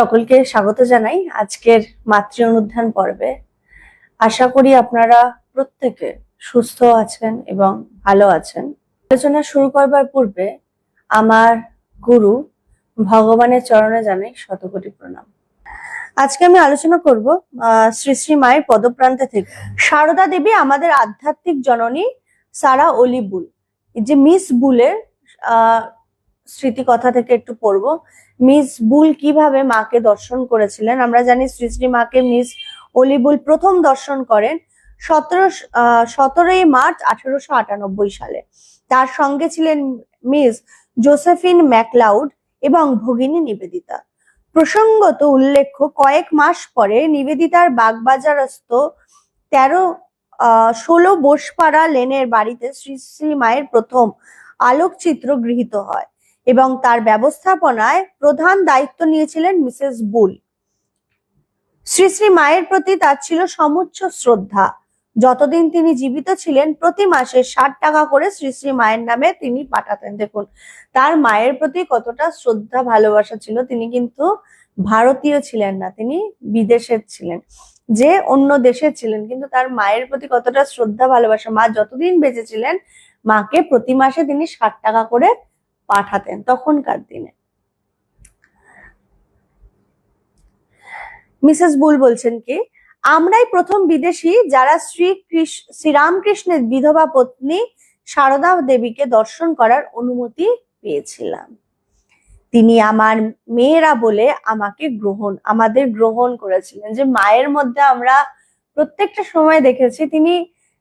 সকলকে স্বাগত জানাই আজকের মাতৃ অনুধ্যান পর্বে। আশা করি আপনারা প্রত্যেকে সুস্থ আছেন এবং ভালো আছেন। আলোচনা শুরু করবার পূর্বে আমার গুরু ভগবানের চরণে জানাই শতকোটি প্রণাম। আজকে আমি আলোচনা করব শ্রী শ্রী মায়ের পদপ্রান্তে থেকে। সারদা দেবী আমাদের আধ্যাত্মিক জননী সারা অলি বুল। যে মিস বুলের আহ স্মৃতি কথা থেকে একটু পড়ব। মিস বুল কীভাবে মাকে দর্শন করেছিলেন? আমরা জানি শ্রী শ্রী মাকে মিস অলিবুল প্রথম দর্শন করেন সতেরো সতেরোই মার্চ আঠারোশো আটানব্বই সালে। তার সঙ্গে ছিলেন মিস জোসেফিন ম্যাকলাউড এবং ভগিনী নিবেদিতা। প্রসঙ্গত উল্লেখ্য, কয়েক মাস পরে নিবেদিতার বাগবাজারস্থ তেরো আহ ষোলো বোসপাড়া লেনের বাড়িতে শ্রী শ্রী মায়ের প্রথম আলোকচিত্র গৃহীত হয়। এবং তার ব্যবস্থাপনায় প্রধান দায়িত্ব নিয়েছিলেন মিসেস বুল। শ্রী শ্রী মায়ের প্রতি তার ছিল সমুচ্চ শ্রদ্ধা। যতদিন তিনি জীবিত ছিলেন, প্রতি মাসে ষাট টাকা করে শ্রী শ্রী মায়ের নামে তিনি পাঠাতেন। দেখুন, তার মায়ের প্রতি কতটা শ্রদ্ধা, ভালোবাসা ছিল, তিনি কিন্তু ভারতীয় ছিলেন না, তিনি বিদেশের ছিলেন, যে অন্য দেশের ছিলেন, কিন্তু তার মায়ের প্রতি কতটা শ্রদ্ধা, ভালোবাসা, মা যতদিন বেঁচে ছিলেন, মাকে প্রতি মাসে তিনি ষাট টাকা করে পাঠাতেন তখনকার দিনে। মিসেস বুল বলছেন কি, আমরাই প্রথম বিদেশি যারা শ্রী কৃষ্ণ শ্রীরামকৃষ্ণের বিধবা পত্নী সারদা দেবীকে দর্শন করার অনুমতি পেয়েছিলাম। তিনি আমার মেয়েরা বলে আমাকে গ্রহণ, আমাদের গ্রহণ করেছিলেন। যে মায়ের মধ্যে আমরা প্রত্যেকটা সময় দেখেছি, তিনি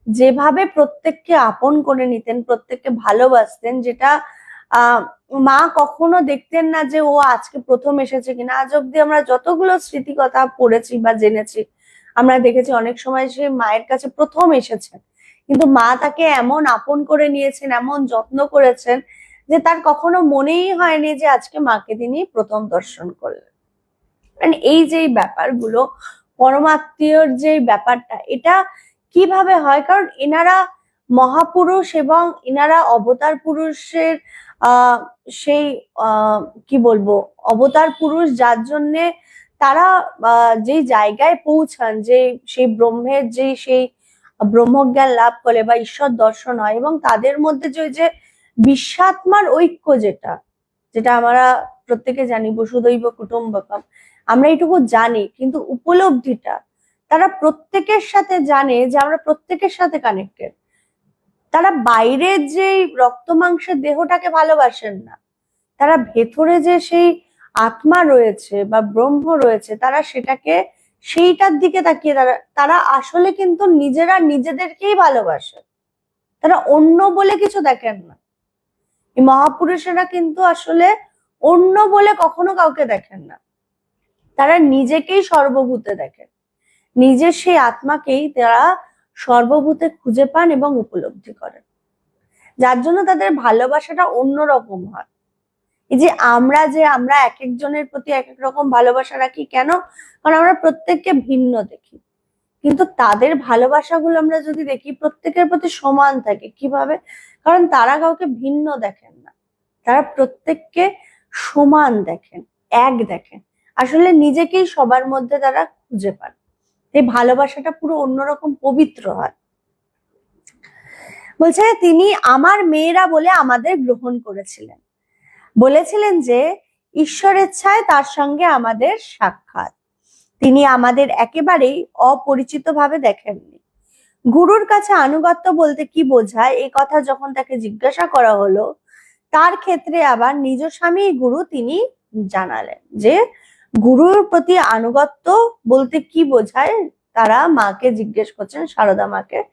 যেভাবে প্রত্যেককে আপন করে নিতেন, প্রত্যেককে ভালোবাসতেন, যেটা মা কখনো দেখতেন না যে ও আজকে প্রথম এসেছে কিনা? আজ অব্দি আমরা যতগুলো স্মৃতি কথা পড়েছি বা জেনেছি, আমরা দেখেছি অনেক সময় সে মায়ের কাছে প্রথম এসেছেন কিন্তু মা তাকে এমন আপন করে নিয়েছেন, এমন যত্ন করেছেন যে তার কখনো মনেই হয়নি যে আজকে মাকে তিনি প্রথম দর্শন করলেন। মানে এই যে ব্যাপারগুলো, পরমাত্মীয়র যে ব্যাপারটা, এটা কীভাবে হয়? কারণ এনারা মহাপুরুষ এবং এনারা অবতার পুরুষের সেই কি বলব, অবতার পুরুষ যার জন্যে তারা যেই জায়গায় পৌঁছান, যে সেই ব্রহ্মের যে সেই ব্রহ্মজ্ঞান লাভ করে বা ঈশ্বর দর্শন হয় এবং তাদের মধ্যে যে যে বিশ্বাত্মার ঐক্য যেটা যেটা আমরা প্রত্যেকে জানি বসুদৈব কুটুম্বকম, আমরা এইটুকু জানি, কিন্তু উপলব্ধিটা তারা প্রত্যেকের সাথে জানে যে আমরা প্রত্যেকের সাথে কানেক্টেড তারা বাইরের যে রক্ত মাংসের দেহটাকে ভালোবাসেন না, তারা ভেতরে যে সেই আত্মা রয়েছে বা ব্রহ্ম রয়েছে, তারা সেটাকে সেইটার দিকে তাকিয়ে তারা তারা আসলে কিন্তু নিজেরা নিজেদেরকেই ভালোবাসে। তারা অন্য বলে কিছু দেখেন না। এই মহাপুরুষেরা কিন্তু আসলে অন্য বলে কখনো কাউকে দেখেন না। তারা নিজেকেই সর্বভূতে দেখেন। নিজের সেই আত্মাকেই তারা সর্বভূতে খুঁজে পান এবং উপলব্ধি করেন। যার জন্য তাদের ভালোবাসাটা অন্যরকম হয়। এই যে আমরা যে আমরা এক একজনের প্রতি এক এক রকম ভালোবাসা রাখি কেন? কারণ আমরা প্রত্যেককে ভিন্ন দেখি। কিন্তু তাদের ভালোবাসাগুলো আমরা যদি দেখি, প্রত্যেকের প্রতি সমান থাকে। কীভাবে? কারণ তারা কাউকে ভিন্ন দেখেন না। তারা প্রত্যেককে সমান দেখেন, এক দেখেন। আসলে নিজেকেই সবার মধ্যে তারা খুঁজে পান। এই ভালোবাসাটা পুরো অন্যরকম পবিত্র হয়। বলছে, তিনি আমার মেয়েরা বলে আমাদের গ্রহণ করেছিলেন। বলেছিলেন যে, ঈশ্বরের ছায় তার সঙ্গে আমাদের সাক্ষাৎ। তিনি আমাদের একেবারেই অপরিচিত ভাবে দেখেননি। গুরুর কাছে আনুগত্য বলতে কি বোঝায়? এই কথা যখন তাকে জিজ্ঞাসা করা হলো, তার ক্ষেত্রে আবার নিজ স্বামী গুরু তিনি জানালেন যে গুরুর প্রতি আনুগত্য বলতে কি বোঝায়? তারা মাকে জিজ্ঞেস করছেন, সারদা মাকে।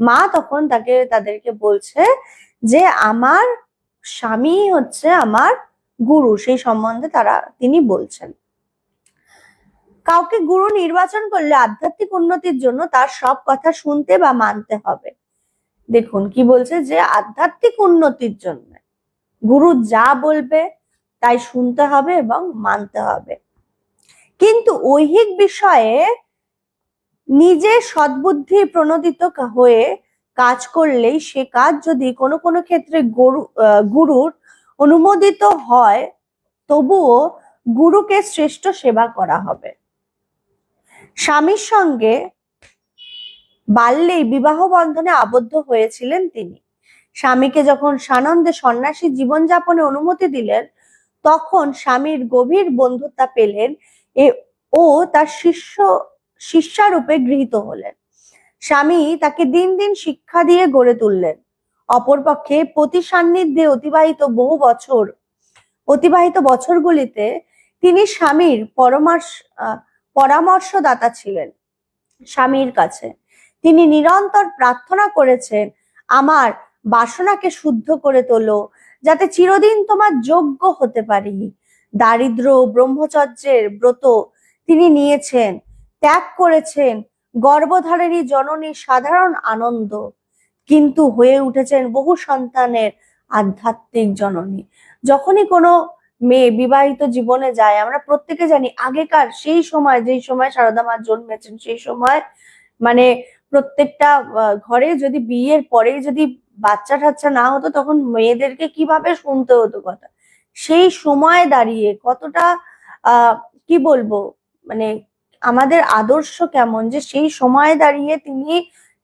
মা তখন তাকে, তাদেরকে বলছে যে, আমার স্বামী হচ্ছে আমার গুরু। সেই সম্বন্ধে তারা, তিনি বলছেন। কাউকে গুরু নির্বাচন করলে আধ্যাত্মিক উন্নতির জন্য তার সব কথা শুনতে বা মানতে হবে। দেখুন, কি বলছে যে, আধ্যাত্মিক উন্নতির জন্য। গুরু যা বলবে, তাই শুনতে হবে এবং মানতে হবে। কিন্তু ঐহিক বিষয়ে নিজে সদ্বুদ্ধি প্রণোদিত হয়ে কাজ করলেই সে কাজ যদি কোনো কোনো ক্ষেত্রে গরু গুরুর অনুমোদিত হয়, তবুও গুরুকে শ্রেষ্ঠ সেবা করা হবে। স্বামীর সঙ্গে বাল্যেই বিবাহ বন্ধনে আবদ্ধ হয়েছিলেন তিনি। স্বামীকে যখন সানন্দে সন্ন্যাসী জীবনযাপনে অনুমতি দিলেন, তখন স্বামীর গভীর বন্ধুতা পেলেন এ, ও তার শিষ্য, শিষ্যারূপে গৃহীত হলেন। স্বামী তাকে দিন দিন শিক্ষা দিয়ে গড়ে তুললেন। অপরপক্ষে পতি সান্নিধ্যে অতিবাহিত বহু বছর, অতিবাহিত বছরগুলিতে তিনি স্বামীর পরামর্শ পরামর্শদাতা ছিলেন স্বামীর কাছে। তিনি নিরন্তর প্রার্থনা করেছেন, আমার বাসনাকে শুদ্ধ করে তোলো, যাতে চিরদিন তোমার যোগ্য হতে পারি। দারিদ্র ব্রহ্মচর্যের ব্রত তিনি নিয়েছেন। ত্যাগ করেছেন গর্ভধারিণী জননী সাধারণ আনন্দ। কিন্তু হয়ে উঠেছেন বহু সন্তানের আধ্যাত্মিক জননী। যখনই কোনো মেয়ে বিবাহিত জীবনে যায়, আমরা প্রত্যেকে জানি আগেকার সেই সময়, যেই সময় সারদা মা জন্মেছেন, সেই সময় মানে প্রত্যেকটা ঘরে যদি বিয়ের পরে যদি বাচ্চা টাচ্চা না হতো, তখন মেয়েদেরকে কীভাবে শুনতে হতো কথা? সেই সময় দাঁড়িয়ে কতটা কি বলব মানে আমাদের আদর্শ কেমন? যে সেই সময় দাঁড়িয়ে তিনি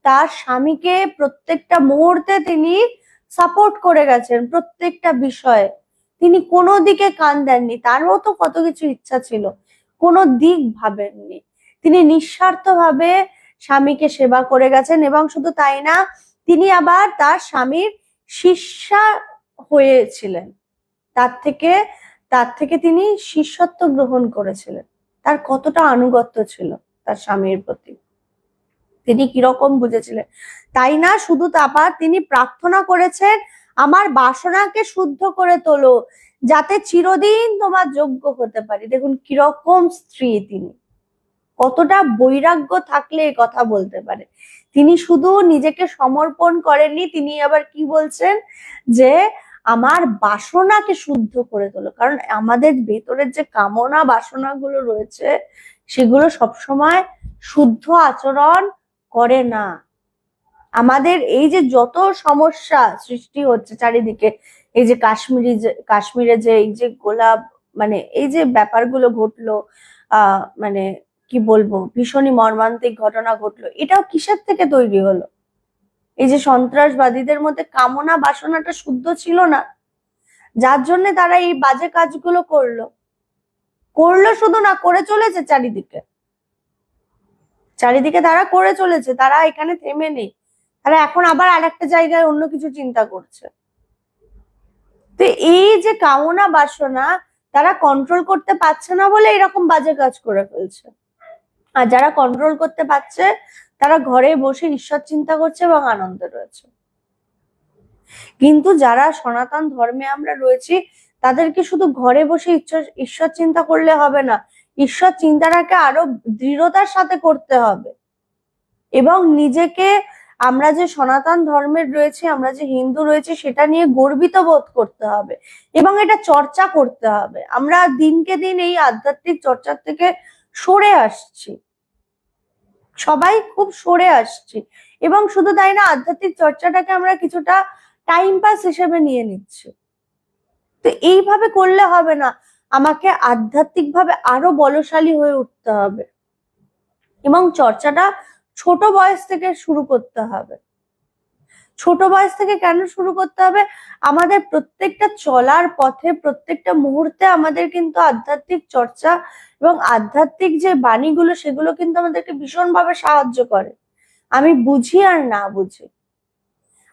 তার স্বামীকে প্রত্যেকটা মুহূর্তে তিনি সাপোর্ট করে গেছেন প্রত্যেকটা বিষয়ে। তিনি কোনো দিকে কান দেননি, তারও তো কত কিছু ইচ্ছা ছিল, কোনো দিক ভাবেননি। তিনি নিঃস্বার্থভাবে স্বামীকে সেবা করে গেছেন এবং শুধু তাই না, তিনি আবার তার স্বামীর শিষ্যা হয়েছিলেন। তার থেকে তার থেকে তিনি শিষ্যত্ব গ্রহণ করেছিলেন। তার কতটা আনুগত্য ছিল তার স্বামীর প্রতি? তিনি কীরকম বুঝেছিলেন? তাই না, শুধু তারপর তিনি প্রার্থনা করেছেন, আমার বাসনাকে শুদ্ধ করে তোলো, যাতে চিরদিন তোমার যোগ্য হতে পারি। দেখুন, কীরকম স্ত্রী তিনি। কতটা বৈরাগ্য থাকলে এ কথা বলতে পারে। তিনি শুধু নিজেকে সমর্পণ করেননি, তিনি আবার কি বলছেন? যে আমার বাসনাকে শুদ্ধ করে তোলো। কারণ আমাদের ভেতরের যে কামনা বাসনাগুলো রয়েছে, সেগুলো সবসময় শুদ্ধ আচরণ করে না। আমাদের এই যে যত সমস্যা সৃষ্টি হচ্ছে চারিদিকে, এই যে কাশ্মীরি যে, কাশ্মীরে যে, এই যে গোলাপ মানে এই যে ব্যাপারগুলো ঘটলো আহ মানে কি বলব, ভীষণই মর্মান্তিক ঘটনা ঘটলো, এটাও কিসের থেকে তৈরি হলো? এই যে সন্ত্রাসবাদীদের মধ্যে কামনা বাসনাটা শুদ্ধ ছিল না, যার জন্য তারা এই বাজে কাজগুলো করল। করল শুধু না, করে চলেছে চারিদিকে। চারিদিকে তারা করে চলেছে, তারা এখানে থেমে নেই। তারা এখন আবার আরেকটা জায়গায় অন্য কিছু চিন্তা করছে। তো এই যে কামনা বাসনা, তারা কন্ট্রোল করতে পারছে না বলে এরকম বাজে কাজ করে ফেলছে। আর যারা কন্ট্রোল করতে পারছে, তারা ঘরে বসে ঈশ্বর চিন্তা করছে এবং আনন্দে রয়েছে। কিন্তু যারা সনাতন ধর্মে আমরা রয়েছি, তাদেরকে শুধু ঘরে বসে ঈশ্বর চিন্তা করলে হবে না। ঈশ্বর চিন্তাটাকে আরও দৃঢ়তার সাথে করতে হবে। এবং নিজেকে আমরা যে সনাতন ধর্মের রয়েছে, আমরা যে হিন্দু রয়েছে, সেটা নিয়ে গর্বিত বোধ করতে হবে। এবং এটা চর্চা করতে হবে। আমরা দিনকে দিন এই আধ্যাত্মিক চর্চার থেকে সরে আসছি। সবাই খুব সরে আসছি। এবং শুধু তাই না, আধ্যাত্মিক চর্চাটাকে আমরা কিছুটা টাইম পাস হিসেবে নিয়ে নিচ্ছি। তো এইভাবে করলে হবে না, আমাকে আধ্যাত্মিকভাবে আরও বলশালী হয়ে উঠতে হবে। এবং চর্চাটা ছোট বয়স থেকে শুরু করতে হবে। ছোট বয়স থেকে কেন শুরু করতে হবে? আমাদের প্রত্যেকটা চলার পথে, প্রত্যেকটা মুহূর্তে আমাদের কিন্তু আধ্যাত্মিক চর্চা এবং আধ্যাত্মিক যে বাণীগুলো, সেগুলো কিন্তু আমাদেরকে ভীষণভাবে সাহায্য করে। আমি বুঝি আর না বুঝি।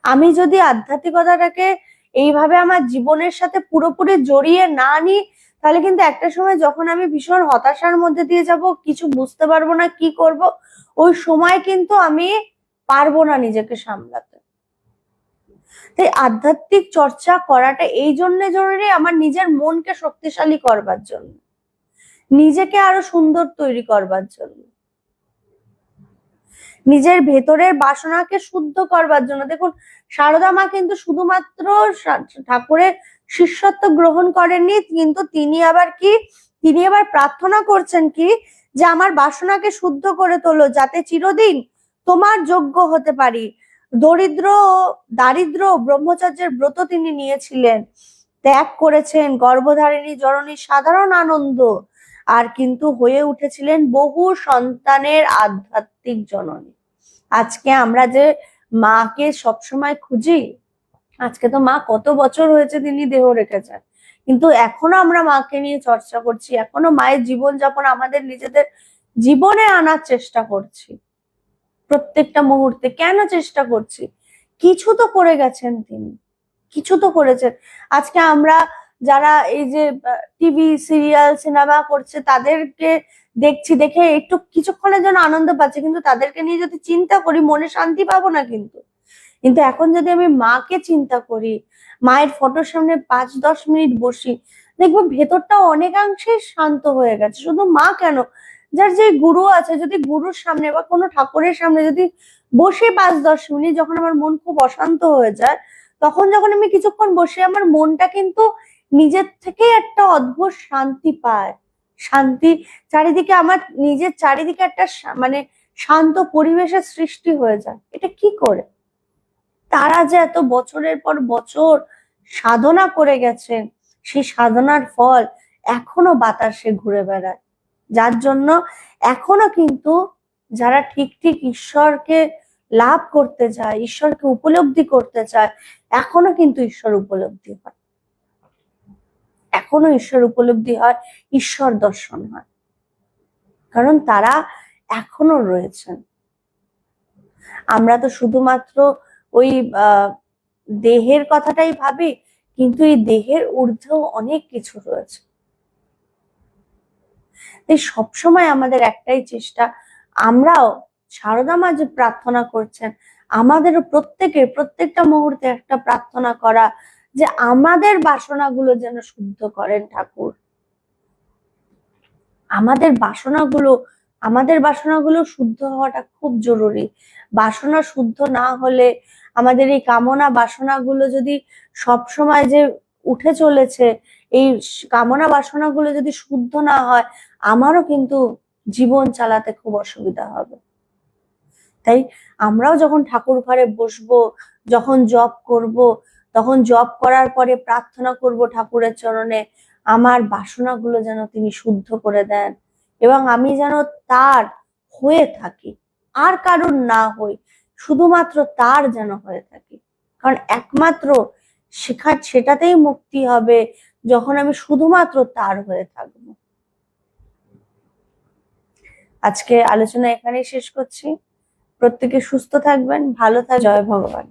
আমি যদি আধ্যাত্মিকতাটাকে এইভাবে আমার জীবনের সাথে পুরোপুরি জড়িয়ে না নিই, তাহলে কিন্তু একটা সময় যখন আমি ভীষণ হতাশার মধ্যে দিয়ে যাব, কিছু বুঝতে পারব না, কি করব, ওই সময় কিন্তু আমি পারব না নিজেকে সামলাতে। তাই আধ্যাত্মিক চর্চা করাটা এই জন্য জরুরি আমার নিজের মনকে শক্তিশালী করবার জন্য। নিজেকে আরও সুন্দর তৈরি করবার জন্য। নিজের ভেতরের বাসনাকে শুদ্ধ করবার জন্য। দেখুন, সারদা মা কিন্তু শুধুমাত্র ঠাকুরের শিষ্যত্ব গ্রহণ করেননি, কিন্তু তিনি আবার কি, তিনি আবার প্রার্থনা করছেন কি, যে আমার বাসনাকে শুদ্ধ করে তোলো, যাতে চিরদিন তোমার যোগ্য হতে পারি। দরিদ্র, দারিদ্র ব্রহ্মচর্যের ব্রত তিনি নিয়েছিলেন। ত্যাগ করেছেন গর্ভধারিণী জননীর সাধারণ আনন্দ। আর কিন্তু হয়ে উঠেছিলেন বহু সন্তানের আধ্যাত্মিক জননী। আজকে আমরা যে মাকে সবসময় খুঁজি, আজকে তো মা কত বছর হয়েছে তিনি দেহ রেখেছেন। কিন্তু এখনও আমরা মাকে নিয়ে চর্চা করছি, এখনও মায়ের জীবনযাপন আমাদের নিজেদের জীবনে আনার চেষ্টা করছি। প্রত্যেকটা মুহূর্তে। কেন চেষ্টা করছি? কিছু তো করে গেছেন তিনি। কিছু তো করেছেন। আজকে আমরা যারা এই যে টিভি, সিরিয়াল, সিনেমা করছে, তাদেরকে দেখছি, দেখে একটু কিছুক্ষণের জন্য আনন্দ পাচ্ছে, কিন্তু তাদেরকে নিয়ে যদি চিন্তা করি, মনে শান্তি পাবো না কিন্তু। কিন্তু এখন যদি আমি মাকে চিন্তা করি, মায়ের ফটোর সামনে পাঁচ, দশ মিনিট বসি, দেখব ভেতরটা অনেকাংশে শান্ত হয়ে গেছে। শুধু মা কেন? যার যে গুরু আছে, যদি গুরুর সামনে বা কোনো ঠাকুরের সামনে যদি বসে পাঁচ, দশ মিনিট যখন আমার মন খুব অশান্ত হয়ে যায়, তখন যখন আমি কিছুক্ষণ বসে আমার মনটা কিন্তু নিজের থেকে একটা অদ্ভুত শান্তি পায়। শান্তি, চারিদিকে আমার নিজের চারিদিকে একটা মানে শান্ত পরিবেশের সৃষ্টি হয়ে যায়। এটা কি করে? তারা যে এত বছরের পর বছর সাধনা করে গেছেন, সেই সাধনার ফল এখনও বাতাসে ঘুরে বেড়ায়। যার জন্য এখনও কিন্তু যারা ঠিক ঠিক ঈশ্বরকে লাভ করতে চায়, ঈশ্বরকে উপলব্ধি করতে চায়, এখনও কিন্তু ঈশ্বর উপলব্ধি হয়। এখনও ঈশ্বর উপলব্ধি হয়, ঈশ্বর দর্শন হয়। কারণ তারা এখনও রয়েছেন। আমরা তো শুধুমাত্র ওই দেহের কথাটাই ভাবি, কিন্তু এই দেহের ঊর্ধ্বেও অনেক কিছু রয়েছে। তাই সবসময় আমাদের একটাই চেষ্টা, আমরাও সারদা মা যে প্রার্থনা করছেন, আমাদেরও প্রত্যেকের প্রত্যেকটা মুহূর্তে একটা প্রার্থনা করা যে আমাদের বাসনাগুলো যেন শুদ্ধ করেন ঠাকুর। আমাদের বাসনাগুলো আমাদের বাসনাগুলো শুদ্ধ হওয়াটা খুব জরুরি। বাসনা শুদ্ধ না হলে আমাদের এই কামনা বাসনাগুলো যদি সব সময় যে উঠে চলেছে, এই কামনা বাসনাগুলো যদি শুদ্ধ না হয় আমারও কিন্তু জীবন চালাতে খুব অসুবিধা হবে। তাই আমরাও যখন ঠাকুর ঘরে বসবো, যখন জপ করব, তখন জপ করার পরে প্রার্থনা করব ঠাকুরের চরণে, আমার বাসনাগুলো যেন তিনি শুদ্ধ করে দেন এবং আমি যেন তার হয়ে থাকি, আর কারণ না হই, শুধুমাত্র তার যেন হয়ে থাকি। কারণ একমাত্র শেখার, সেটাতেই মুক্তি হবে যখন আমি শুধুমাত্র তার হয়ে থাকব। আজকে আলোচনা এখানেই শেষ করছি। প্রত্যেকে সুস্থ থাকবেন ভালো থাক জয় ভগবান।